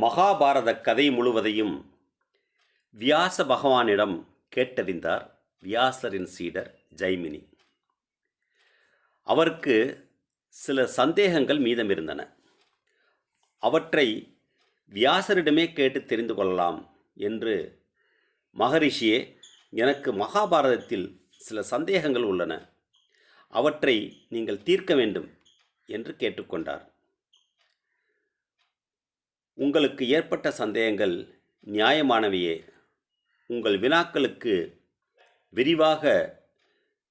மகாபாரத கதை முழுவதையும் வியாச பகவானிடம் கேட்டறிந்தார் வியாசரின் சீடர் ஜெய்மினி. அவருக்கு சில சந்தேகங்கள் மீதமிருந்தன. அவற்றை வியாசரிடமே கேட்டு தெரிந்து கொள்ளலாம் என்று மகரிஷியே எனக்கு மகாபாரதத்தில் சில சந்தேகங்கள் உள்ளன. அவற்றை நீங்கள் தீர்க்க வேண்டும் என்று கேட்டுக்கொண்டார். உங்களுக்கு ஏற்பட்ட சந்தேகங்கள் நியாயமானவையே. உங்கள் வினாக்களுக்கு விரிவாக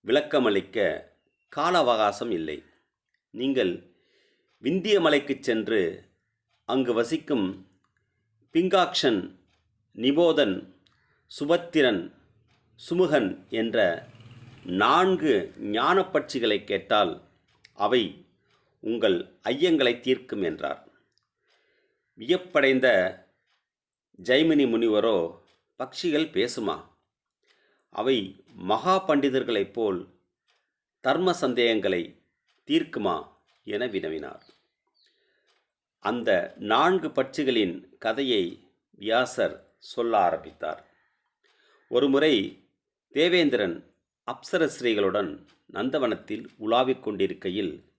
விளக்கமளிக்க கால அவகாசம் இல்லை. நீங்கள் விந்திய மலைக்குச் சென்று அங்கு வசிக்கும் பிங்காக்ஷன் நிபோதன் சுபத்திரன் சுமுகன் என்ற நான்கு ஞானப்பட்சிகளை கேட்டால் அவை உங்கள் ஐயங்களை தீர்க்கும் என்றார். வியப்படைந்த ஜைமினி முனிவரோ பட்சிகள் பேசுமா? அவை மகா பண்டிதர்களைப் போல் தர்ம சந்தேகங்களை தீர்க்குமா என வினவினார். அந்த நான்கு பட்சிகளின் கதையை வியாசர் சொல்ல ஆரம்பித்தார். ஒருமுறை தேவேந்திரன் அப்சரஸ்ரீகளுடன் நந்தவனத்தில் உலாவிக் கொண்டிருக்கையில்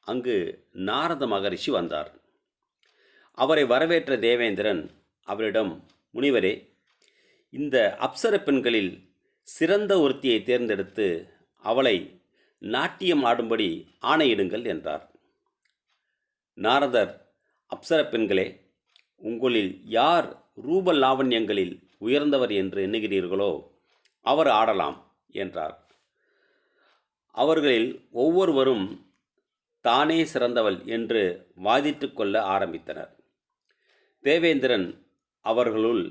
அங்கு நாரத மகரிஷி வந்தார். அவரை வரவேற்ற தேவேந்திரன் அவரிடம் முனிவரே இந்த அப்சர பெண்களில் சிறந்த ஒருத்தியை தேர்ந்தெடுத்து அவளை நாட்டியம் ஆடும்படி ஆணையிடுங்கள் என்றார். நாரதர் அப்சர பெண்களே உங்களில் யார் ரூப லாவண்யங்களில் உயர்ந்தவர் என்று எண்ணுகிறீர்களோ அவர் ஆடலாம் என்றார். அவர்களில் ஒவ்வொருவரும் தானே சிறந்தவள் என்று வாதிட்டு கொள்ள ஆரம்பித்தனர். தேவேந்திரன் அவர்களுள்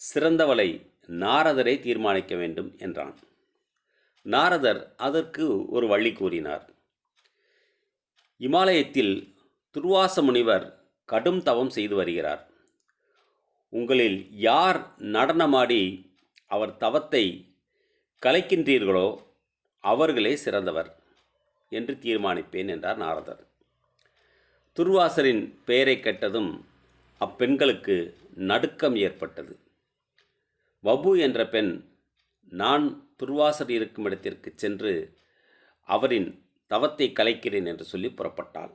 சிறந்தவளை நாரதரை தீர்மானிக்க வேண்டும் என்றான். நாரதர் அதற்கு ஒரு வழி கூறினார். இமாலயத்தில் துர்வாச முனிவர் கடும் தவம் செய்து வருகிறார். உங்களில் யார் நடனமாடி அவர் தவத்தை கலைக்கின்றீர்களோ அவர்களே சிறந்தவர் என்று தீர்மானிப்பேன் என்றார் நாரதர். துர்வாசரின் பெயரை கேட்டதும் அப்பெண்களுக்கு நடுக்கம் ஏற்பட்டது. வபு என்ற பெண் நான் துர்வாசர் இருக்கும் இடத்திற்கு சென்று அவரின் தவத்தை கலைக்கிறேன் என்று சொல்லி புறப்பட்டாள்.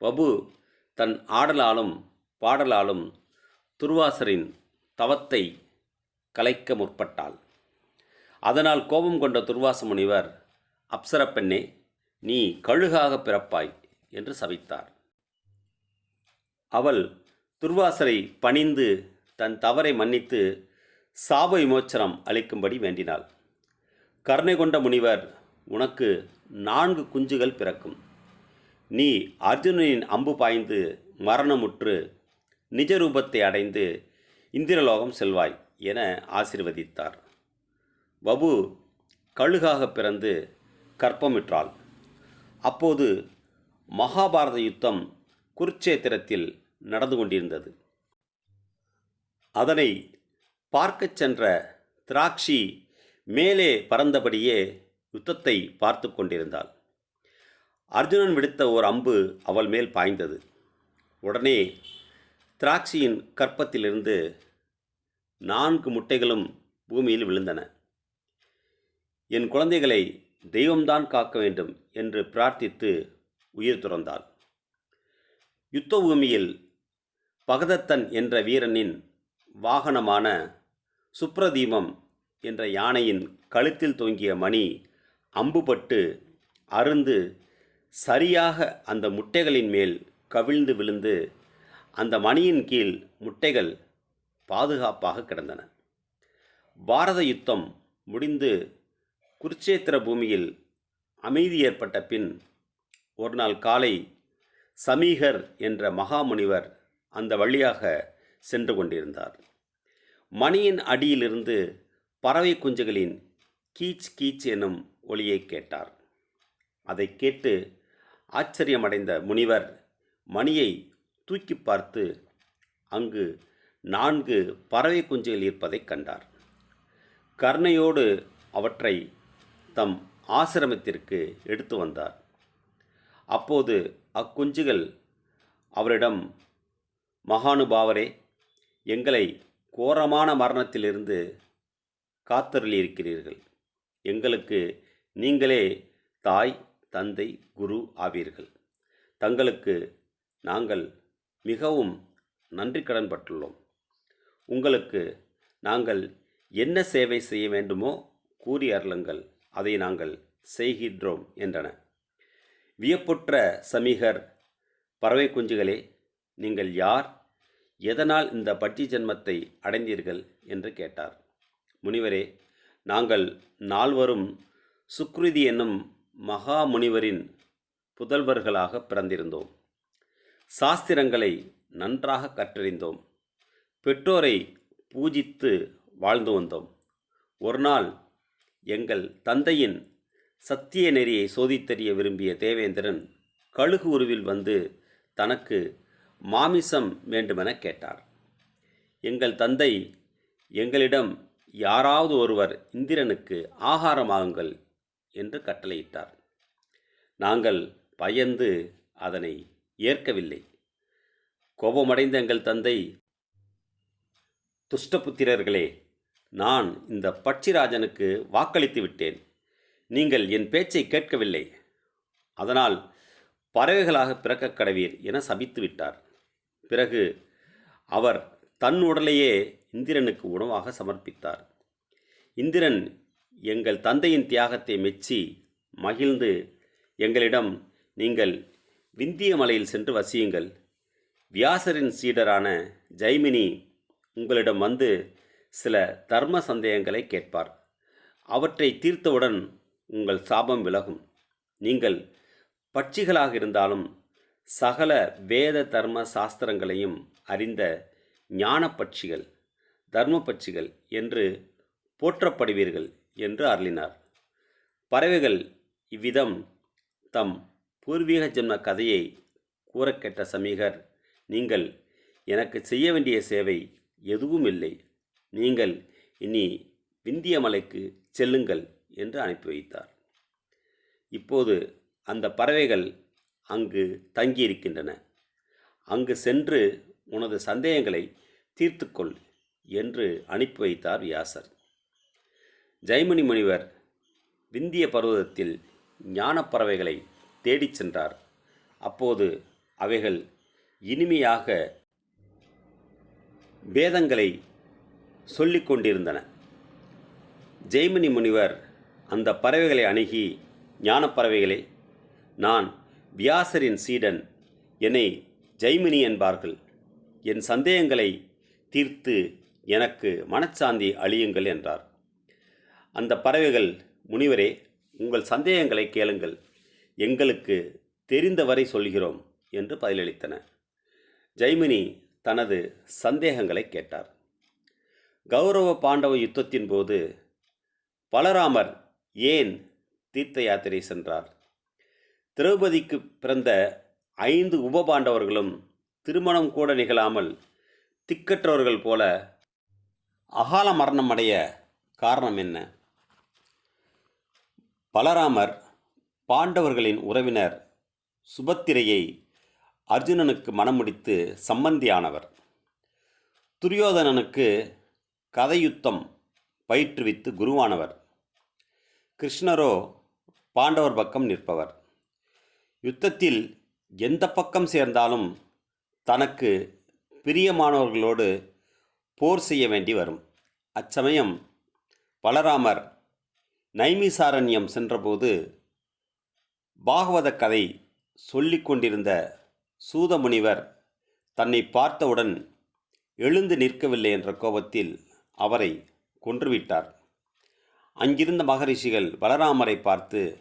வபு தன் ஆடலாலும் பாடலாலும் துர்வாசரின் தவத்தை கலைக்க முற்பட்டாள். அதனால் கோபம் கொண்ட துர்வாச முனிவர் அப்சர பெண்ணே நீ கழுகாக பிறப்பாய் என்று சபித்தார். அவள் துர்வாசரை பணிந்து தன் தவறை மன்னித்து சாப விமோச்சனம் அளிக்கும்படி வேண்டினாள். கருணை கொண்ட முனிவர் உனக்கு நான்கு குஞ்சுகள் பிறக்கும். நீ அர்ஜுனனின் அம்பு பாய்ந்து மரணமுற்று நிஜ ரூபத்தை அடைந்து இந்திரலோகம் செல்வாய் என ஆசிர்வதித்தார். வபு கழுகாக பிறந்து கற்பமிற்றாள் அப்போது மகாபாரத யுத்தம் குருட்சேத்திரத்தில் நடந்து கொண்டிருந்தது. அதனை பார்க்கச் சென்ற திராட்சி மேலே பறந்தபடியே யுத்தத்தை பார்த்து கொண்டிருந்தாள். அர்ஜுனன் விடுத்த ஓர் அம்பு அவள் மேல் பாய்ந்தது. உடனே திராட்சியின் கற்பத்திலிருந்து நான்கு முட்டைகளும் பூமியில் விழுந்தன. என் குழந்தைகளை தெய்வம்தான் காக்க வேண்டும் என்று பிரார்த்தித்து உயிர் துறந்தாள். யுத்த பூமியில் பகதத்தன் என்ற வீரனின் வாகனமான சுப்ரதீபம் என்ற யானையின் கழுத்தில் தொங்கிய மணி அம்புபட்டு அருந்து சரியாக அந்த முட்டைகளின் மேல் கவிழ்ந்து விழுந்து அந்த மணியின் கீழ் முட்டைகள் பாதுகாப்பாக கிடந்தன. பாரத யுத்தம் முடிந்து குருச்சேத்திர பூமியில் அமைதி ஏற்பட்ட பின் ஒரு நாள் காலை சமீகர் என்ற மகாமுனிவர் அந்த வழியாக சென்று கொண்டிருந்தார். மணியின் அடியிலிருந்து பறவை குஞ்சுகளின் கீச் கீச் எனும் ஒளியை கேட்டார். அதை கேட்டு ஆச்சரியமடைந்த முனிவர் மணியை தூக்கி பார்த்து அங்கு நான்கு பறவை குஞ்சுகள் இருப்பதைக் கண்டார். கருணையோடு அவற்றை தம் ஆசிரமத்திற்கு எடுத்து வந்தார். அப்போது அக்குஞ்சுகள் அவரிடம் மகானுபாவரே எங்களை கோரமான மரணத்திலிருந்து காத்தருளியிருக்கிறீர்கள். எங்களுக்கு நீங்களே தாய் தந்தை குரு ஆவீர்கள். தங்களுக்கு நாங்கள் மிகவும் நன்றி கடன் பட்டுள்ளோம் உங்களுக்கு நாங்கள் என்ன சேவை செய்ய வேண்டுமோ கூறி அருளுங்கள். அதை நாங்கள் செய்கின்றோம் என்றன. வியப்புற்ற சமீகர் பறவை குஞ்சுகளே நீங்கள் யார்? எதனால் இந்த பட்சி ஜென்மத்தை அடைந்தீர்கள்? என்று கேட்டார். முனிவரே நாங்கள் நால்வரும் சுக்ருதி என்னும் மகா முனிவரின் புதல்வர்களாக பிறந்திருந்தோம். சாஸ்திரங்களை நன்றாக கற்றறிந்தோம். பெற்றோரை பூஜித்து வாழ்ந்து வந்தோம். ஒரு நாள் எங்கள் தந்தையின் சத்திய நெறியை சோதித்தறிய விரும்பிய தேவேந்திரன் கழுகு உருவில் வந்து தனக்கு மாமிசம் வேண்டுமென கேட்டார். எங்கள் தந்தை எங்களிடம் யாராவது ஒருவர் இந்திரனுக்கு ஆகாரமாகுங்கள் என்று கட்டளையிட்டார். நாங்கள் பயந்து அதனை ஏற்கவில்லை. கோபமடைந்த எங்கள் தந்தை துஷ்டபுத்திரர்களே நான் இந்த பட்சிராஜனுக்கு வாக்களித்து விட்டேன். நீங்கள் என் பேச்சை கேட்கவில்லை. அதனால் பறவைகளாக பிறக்க கடவீர் என சபித்து விட்டார். பிறகு அவர் தன் உடலையே இந்திரனுக்கு உணவாக சமர்ப்பித்தார். இந்திரன் எங்கள் தந்தையின் தியாகத்தை மெச்சி மகிழ்ந்து எங்களிடம் நீங்கள் விந்திய மலையில் சென்று வசியுங்கள். வியாசரின் சீடரான ஜெய்மினி உங்களிடம் வந்து சில தர்ம சந்தேகங்களை கேட்பார். அவற்றை தீர்த்தவுடன் உங்கள் சாபம் விலகும். நீங்கள் பட்சிகளாக இருந்தாலும் சகல வேத தர்ம சாஸ்திரங்களையும் அறிந்த ஞானப்பட்சிகள் தர்மப்பட்சிகள் என்று போற்றப்படுவீர்கள் என்று அருளினார். பறவைகள் இவ்விதம் தம் பூர்வீக ஜென்ம கதையை கூற கேட்ட சமீகர் நீங்கள் எனக்கு செய்ய வேண்டிய சேவை எதுவும் இல்லை. நீங்கள் இனி விந்திய மலைக்கு செல்லுங்கள் என்று அனுப்பி வைத்தார். இப்போது அந்த பறவைகள் அங்கு தங்கியிருக்கின்றன. அங்கு சென்று உனது சந்தேகங்களை தீர்த்துக்கொள் என்று அனுப்பி வைத்தார் வியாசர். ஜெய்மணி முனிவர் விந்திய பர்வதத்தில் ஞானப்பறவைகளை தேடிச் சென்றார். அப்போது அவைகள் இனிமையாக வேதங்களை சொல்லிக் கொண்டிருந்தன. ஜெய்மணி முனிவர் அந்த பறவைகளை அணுகி ஞானப்பறவைகளை நான் வியாசரின் சீடன் என்னை ஜெய்மினி என்பார்கள். என் சந்தேகங்களை தீர்த்து எனக்கு மனச்சாந்தி அழியுங்கள் என்றார். அந்த பறவைகள் முனிவரே உங்கள் சந்தேகங்களை கேளுங்கள். எங்களுக்கு தெரிந்தவரை சொல்கிறோம் என்று பதிலளித்தன. ஜெய்மினி தனது சந்தேகங்களை கேட்டார். கௌரவ பாண்டவ யுத்தத்தின் போது பலராமர் ஏன் தீர்த்த யாத்திரை சென்றார்? திரௌபதிக்கு பிறந்த ஐந்து உபபாண்டவர்களும் திருமணம் கூட நிகழாமல் திக்கற்றவர்கள் போல அகால மரணம் அடைய காரணம் என்ன? பலராமர் பாண்டவர்களின் உறவினர் சுபத்திரையை அர்ஜுனனுக்கு மணமுடித்து சம்மந்தியானவர் துரியோதனனுக்கு கதையுத்தம் பயிற்றுவித்து குருவானவர். கிருஷ்ணரோ பாண்டவர் பக்கம் நிற்பவர். யுத்தத்தில் எந்த பக்கம் சேர்ந்தாலும் தனக்கு பிரியமானவர்களோடு போர் செய்ய வேண்டி வரும். அச்சமயம் பலராமர் நைமிசாரண்யம் சென்றபோது பாகவத கதை சொல்லிக் கொண்டிருந்த சூதமுனிவர் தன்னை பார்த்தவுடன் எழுந்து நிற்கவில்லை என்ற கோபத்தில் அவரை கொன்றுவிட்டார். அங்கிருந்த மகரிஷிகள் பலராமரை பார்த்து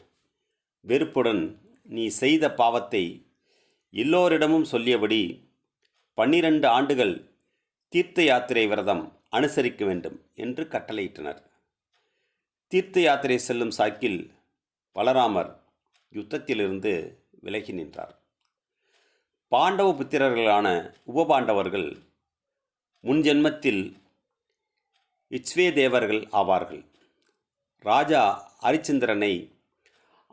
வெறுப்புடன் நீ செய்த பாவத்தை எல்லோரிடமும் சொல்லியபடி பன்னிரண்டு ஆண்டுகள் தீர்த்த யாத்திரை விரதம் அனுசரிக்க வேண்டும் என்று கட்டளையிட்டனர். தீர்த்த யாத்திரை செல்லும் சாக்கில் பலராமர் யுத்தத்திலிருந்து விலகி நின்றார். பாண்டவ புத்திரர்களான உபபாண்டவர்கள் முன்ஜென்மத்தில் இச்வே தேவர்கள் ஆவார்கள். ராஜா அரிச்சந்திரனை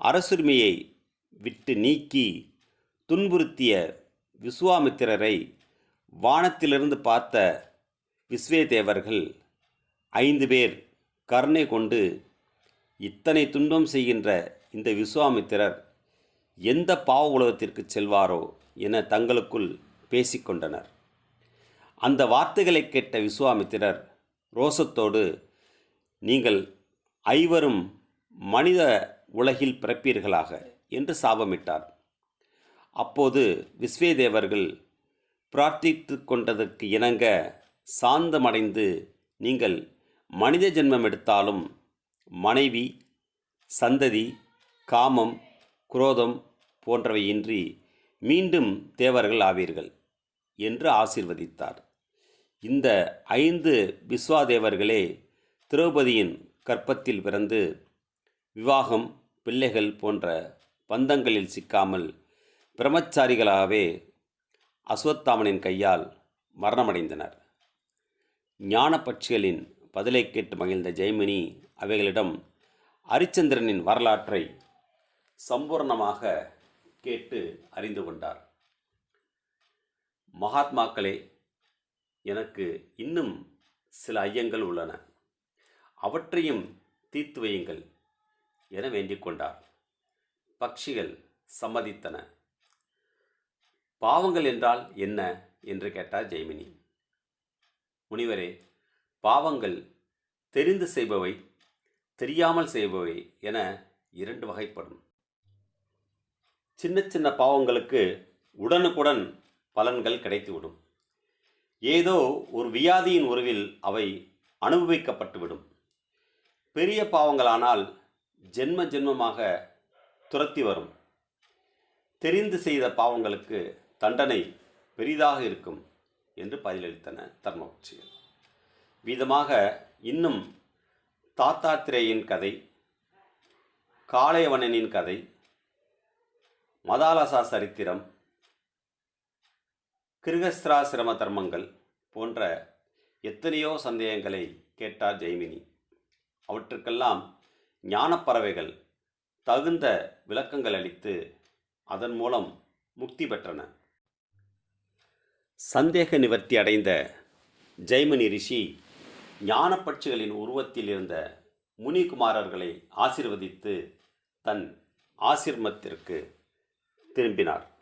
அரசுரிமையை விட்டு நீக்கி துன்புறுத்திய விஸ்வாமித்திரரை வானத்திலிருந்து பார்த்த விஸ்வேதேவர்கள் ஐந்து பேர் கருணை கொண்டு இத்தனை துன்பம் செய்கின்ற இந்த விஸ்வாமித்திரர் எந்த பாவ உலகத்திற்கு செல்வாரோ என தங்களுக்குள் பேசிக்கொண்டனர். அந்த வார்த்தைகளை கேட்ட விஸ்வாமித்திரர் ரோசத்தோடு நீங்கள் ஐவரும் மனித உலகில் பிறப்பீர்களாக. என்று சாபமிட்டார். அப்போது விஸ்வேதேவர்கள் பிரார்த்தித்து கொண்டதற்கு இணங்க சாந்தமடைந்து நீங்கள் மனித ஜென்மம் எடுத்தாலும் மனைவி சந்ததி காமம் குரோதம் போன்றவையின்றி மீண்டும் தேவர்கள் ஆவீர்கள் என்று ஆசீர்வதித்தார். இந்த ஐந்து விஸ்வாதேவர்களே திரௌபதியின் கற்பத்தில் பிறந்து விவாகம் பிள்ளைகள் போன்ற பந்தங்களில் சிக்காமல் பிரம்மச்சாரிகளாகவே அஸ்வத்தாமனின் கையால் மரணமடைந்தனர். ஞானப்பட்சிகளின் பதிலை கேட்டு மகிழ்ந்த ஜெயமினி அவைகளிடம் அரிச்சந்திரனின் வரலாற்றை சம்பூர்ணமாக கேட்டு அறிந்து கொண்டார். மகாத்மாக்களே எனக்கு இன்னும் சில ஐயங்கள் உள்ளன. அவற்றையும் தீர்த்து வையுங்கள் என வேண்டிக் கொண்டார். பக்ஷிகள் சம்மதித்தன. பாவங்கள் என்றால் என்ன? என்று கேட்டார் ஜெய்மினி. முனிவரே பாவங்கள் தெரிந்து செய்பவை தெரியாமல் செய்பவை என இரண்டு வகைப்படும். சின்ன சின்ன பாவங்களுக்கு உடனுக்குடன் பலன்கள் கிடைத்துவிடும். ஏதோ ஒரு வியாதியின் உருவில் அவை அனுபவிக்கப்பட்டுவிடும். பெரிய பாவங்களானால் ஜென்ம ஜென்மமாக துரத்தி வரும். தெரிந்து செய்த பாவங்களுக்கு தண்டனை பெரிதாக இருக்கும் என்று பதிலளித்தன தர்மபட்சிகள் விதமாக இன்னும் தாத்தாத்திரேயின் கதை காளையவனனின் கதை மதாலசா சரித்திரம் கிருகஸ்திராசிரம தர்மங்கள் போன்ற எத்தனையோ சந்தேகங்களை கேட்டார் ஜெய்மினி. அவற்றுக்கெல்லாம் ஞானப்பறவைகள் தகுந்த விளக்கங்கள் அளித்து அதன் மூலம் முக்தி பெற்றன. சந்தேக நிவர்த்தி அடைந்த ஜெய்மணி ரிஷி ஞானப்பட்சிகளின் உருவத்தில் இருந்த முனிகுமாரர்களை ஆசிர்வதித்து தன் ஆசிரமத்திற்கு திரும்பினார்.